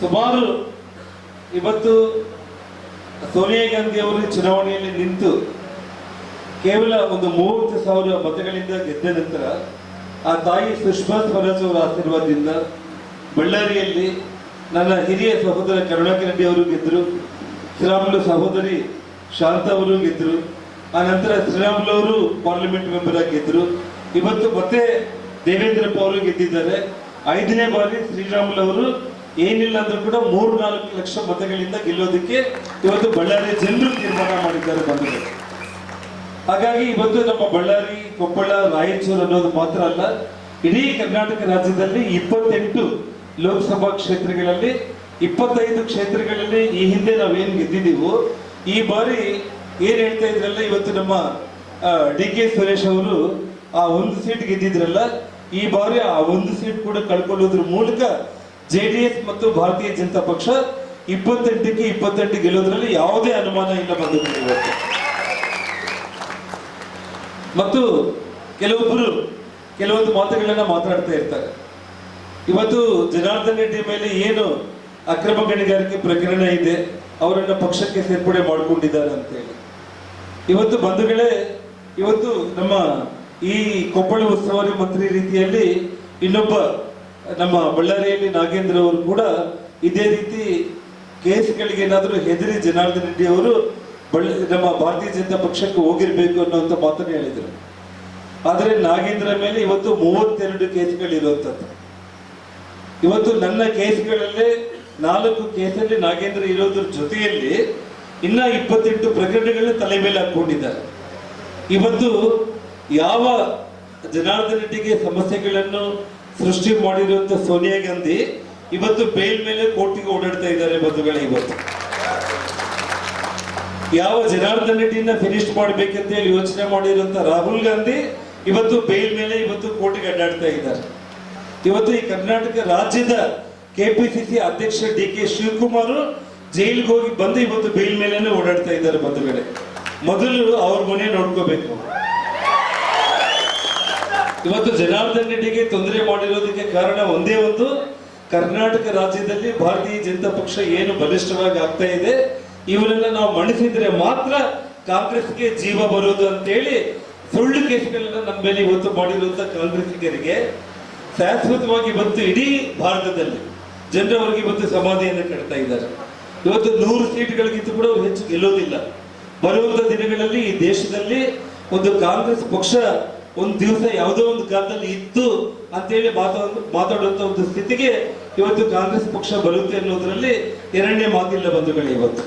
ಸುಮಾರು ಇವತ್ತು ಸೋನಿಯಾ ಗಾಂಧಿ ಅವರು ಚುನಾವಣೆಯಲ್ಲಿ ನಿಂತು ಕೇವಲ ಒಂದು ಮೂವತ್ತು ಸಾವಿರ ಮತಗಳಿಂದ ಗೆದ್ದ ನಂತರ ಆ ತಾಯಿ ಸುಷ್ಮಾ ಸ್ವರಾಜ್ ಅವರ ಆಶೀರ್ವಾದದಿಂದ ಬಳ್ಳಾರಿಯಲ್ಲಿ ನನ್ನ ಹಿರಿಯ ಸಹೋದರ ಕರುಣಾಕರ್ ರೆಡ್ಡಿ ಅವರು ಗೆದ್ದರು. ಶ್ರೀರಾಮುಲು ಸಹೋದರಿ ಶಾಂತ ಅವರು ಗೆದ್ದರು. ಆ ನಂತರ ಶ್ರೀರಾಮುಲು ಅವರು ಪಾರ್ಲಿಮೆಂಟ್ ಮೆಂಬರ್ ಆಗಿ ಗೆದ್ದರು. ಇವತ್ತು ಮತ್ತೆ ದೇವೇಂದ್ರಪ್ಪ ಅವರು ಗೆದ್ದಿದ್ದಾರೆ. ಐದನೇ ಬಾರಿ ಶ್ರೀರಾಮುಲು ಅವರು ಏನಿಲ್ಲ ಅಂದ್ರೂ ಕೂಡ ಮೂರು ನಾಲ್ಕು ಲಕ್ಷ ಮತಗಳಿಂದ ಗೆಲ್ಲೋದಕ್ಕೆ ಇವತ್ತು ಬಳ್ಳಾರಿ ಜನರು ತೀರ್ಮಾನ ಮಾಡಿದ್ದಾರೆ ಬಂದಿದೆ ಹಾಗಾಗಿ ಇವತ್ತು ನಮ್ಮ ಬಳ್ಳಾರಿ, ಕೊಪ್ಪಳ, ರಾಯಚೂರು ಅನ್ನೋದು ಮಾತ್ರ ಅಲ್ಲ, ಇಡೀ ಕರ್ನಾಟಕ ರಾಜ್ಯದಲ್ಲಿ ಇಪ್ಪತ್ತೆಂಟು ಲೋಕಸಭಾ ಕ್ಷೇತ್ರಗಳಲ್ಲಿ, ಇಪ್ಪತ್ತೈದು ಕ್ಷೇತ್ರಗಳಲ್ಲಿ ಈ ಹಿಂದೆ ನಾವೇನು ಗೆದ್ದಿದ್ದೀವೋ, ಈ ಬಾರಿ ಏನ್ ಹೇಳ್ತಾ ಇದ್ರಲ್ಲ ಇವತ್ತು ನಮ್ಮ ಡಿ ಕೆ ಸುರೇಶ್ ಅವರು, ಆ ಒಂದು ಸೀಟ್ ಗೆದ್ದಿದ್ರಲ್ಲ, ಈ ಬಾರಿ ಆ ಒಂದು ಸೀಟ್ ಕೂಡ ಕಳ್ಕೊಳ್ಳೋದ್ರ ಮೂಲಕ ಜೆ ಡಿ ಎಸ್ ಮತ್ತು ಭಾರತೀಯ ಜನತಾ ಪಕ್ಷ ಇಪ್ಪತ್ತೆಂಟಕ್ಕೆ ಇಪ್ಪತ್ತೆಂಟು ಗೆಲ್ಲೋದ್ರಲ್ಲಿ ಯಾವುದೇ ಅನುಮಾನ ಇಲ್ಲ ಬಂದಿದೆ ಮತ್ತು ಕೆಲವೊಬ್ಬರು ಕೆಲವೊಂದು ಮಾತುಗಳನ್ನ ಮಾತಾಡ್ತಾ ಇರ್ತಾರೆ. ಇವತ್ತು ಜನಾರ್ದನ್ ರೆಡ್ಡಿ ಮೇಲೆ ಏನು ಅಕ್ರಮ ಗಣಿಗಾರಿಕೆ ಪ್ರಕರಣ ಇದೆ, ಅವರನ್ನ ಪಕ್ಷಕ್ಕೆ ಸೇರ್ಪಡೆ ಮಾಡಿಕೊಂಡಿದ್ದಾರೆ ಅಂತ ಹೇಳಿ. ಇವತ್ತು ಬಂಧುಗಳೇ, ಇವತ್ತು ನಮ್ಮ ಈ ಕೊಪ್ಪಳ ಉಸ್ತುವಾರಿ ಮಂತ್ರಿ ರೀತಿಯಲ್ಲಿ ಇನ್ನೊಬ್ಬ ನಮ್ಮ ಬಳ್ಳಾರಿಯಲ್ಲಿ ನಾಗೇಂದ್ರ ಅವರು ಕೂಡ ಇದೇ ರೀತಿ ಕೇಸ್ಗಳಿಗೆ ಏನಾದರೂ ಹೆದರಿ ಜನಾರ್ದನ್ ರೆಡ್ಡಿ ಅವರು ಬಳ್ಳ ನಮ್ಮ ಭಾರತೀಯ ಜನತಾ ಪಕ್ಷಕ್ಕೆ ಹೋಗಿರ್ಬೇಕು ಅನ್ನುವಂಥ ಮಾತನ್ನು ಹೇಳಿದರು. ಆದರೆ ನಾಗೇಂದ್ರ ಮೇಲೆ ಇವತ್ತು ಮೂವತ್ತೆರಡು ಕೇಸ್ಗಳಿರುವಂಥದ್ದು ಇವತ್ತು ನನ್ನ ಕೇಸ್ಗಳಲ್ಲೇ ನಾಲ್ಕು ಕೇಸಲ್ಲಿ ನಾಗೇಂದ್ರ ಇರೋದ್ರ ಜೊತೆಯಲ್ಲಿ ಇನ್ನ ಇಪ್ಪತ್ತೆಂಟು ಪ್ರಕರಣಗಳನ್ನ ತಲೆ ಮೇಲೆ ಹಾಕೊಂಡಿದ್ದಾರೆ ಇವತ್ತು ಯಾವ ಜನಾರ್ದನ್ ರೆಡ್ಡಿಗೆ ಸಮಸ್ಯೆಗಳನ್ನು ಸೃಷ್ಟಿ ಮಾಡಿರುವಂತ ಸೋನಿಯಾ ಗಾಂಧಿ ಇವತ್ತು ಬೇಲ್ ಮೇಲೆ ಕೋರ್ಟಿಗೆ ಓಡಾಡ್ತಾ ಇದ್ದಾರೆ ಬಂಧುಗಳೇ ಇವತ್ತು. ಯಾವ ಜನಾರ್ದನ್ ರೆಡ್ಡಿನ ಫಿನಿಶ್ ಮಾಡ್ಬೇಕಂತ ಹೇಳಿ ಯೋಚನೆ ಮಾಡಿರುವಂತ ರಾಹುಲ್ ಗಾಂಧಿ ಇವತ್ತು ಬೇಲ್ ಮೇಲೆ ಇವತ್ತು ಕೋರ್ಟಿಗೆ ಅಡ್ಡಾಡ್ತಾ ಇದ್ದಾರೆ. ಇವತ್ತು ಈ ಕರ್ನಾಟಕ ರಾಜ್ಯದ ಕೆಪಿಸಿಸಿ ಅಧ್ಯಕ್ಷ ಡಿ ಕೆ ಶಿವಕುಮಾರ್ ಜೈಲಿಗೆ ಹೋಗಿ ಬಂದು ಇವತ್ತು ಬೇಲ್ ಮೇಲೆ ಓಡಾಡ್ತಾ ಇದ್ದಾರೆ ಬಂಧುಗಳೇ. ಮೊದಲು ಅವ್ರ ಮನೆ ನೋಡ್ಕೋಬೇಕು. ಇವತ್ತು ಜನಾರ್ದನ್ ರೆಡ್ಡಿಗೆ ತೊಂದರೆ ಮಾಡಿರೋದಕ್ಕೆ ಕಾರಣ ಒಂದೇ ಒಂದು, ಕರ್ನಾಟಕ ರಾಜ್ಯದಲ್ಲಿ ಭಾರತೀಯ ಜನತಾ ಪಕ್ಷ ಏನು ಬಲಿಷ್ಠವಾಗಿ ಆಗ್ತಾ ಇದೆ ಇವರೆಲ್ಲ ನಾವು ಮಣಿಸಿದ್ರೆ ಮಾತ್ರ ಕಾಂಗ್ರೆಸ್ಗೆ ಜೀವ ಬರೋದು ಅಂತೇಳಿ ಸುಳ್ಳು ಕೇಸ್ಗಳನ್ನ ನಮ್ಮ ಮೇಲೆ ಇವತ್ತು ಮಾಡಿರುವಂತ ಕಾಂಗ್ರೆಸ್ಸಿಗರಿಗೆ ಶಾಶ್ವತವಾಗಿ ಬಂತು ಇಡೀ ಭಾರತದಲ್ಲಿ. ಜನರವರಿಗೆ ಇವತ್ತು ಸಮಾಧಿಯನ್ನು ಕಟ್ತಾ ಇದ್ದಾರೆ. ಇವತ್ತು ನೂರು ಸೀಟ್ಗಳಿಗಿಂತ ಕೂಡ ಹೆಚ್ಚು ಗೆಲ್ಲೋದಿಲ್ಲ. ಬರುವಂತ ದಿನಗಳಲ್ಲಿ ಈ ದೇಶದಲ್ಲಿ ಒಂದು ಕಾಂಗ್ರೆಸ್ ಪಕ್ಷ ಒಂದು ದಿವಸ ಯಾವುದೋ ಒಂದು ಕಾಲದಲ್ಲಿ ಇತ್ತು ಅಂತೇಳಿ ಮಾತಾಡ ಮಾತಾಡುವಂತ ಒಂದು ಸ್ಥಿತಿಗೆ ಇವತ್ತು ಕಾಂಗ್ರೆಸ್ ಪಕ್ಷ ಬರುತ್ತೆ ಅನ್ನೋದ್ರಲ್ಲಿ ಎರಡನೇ ಮಾತಿಲ್ಲ ಬಂಧುಗಳೇ ಇವತ್ತು.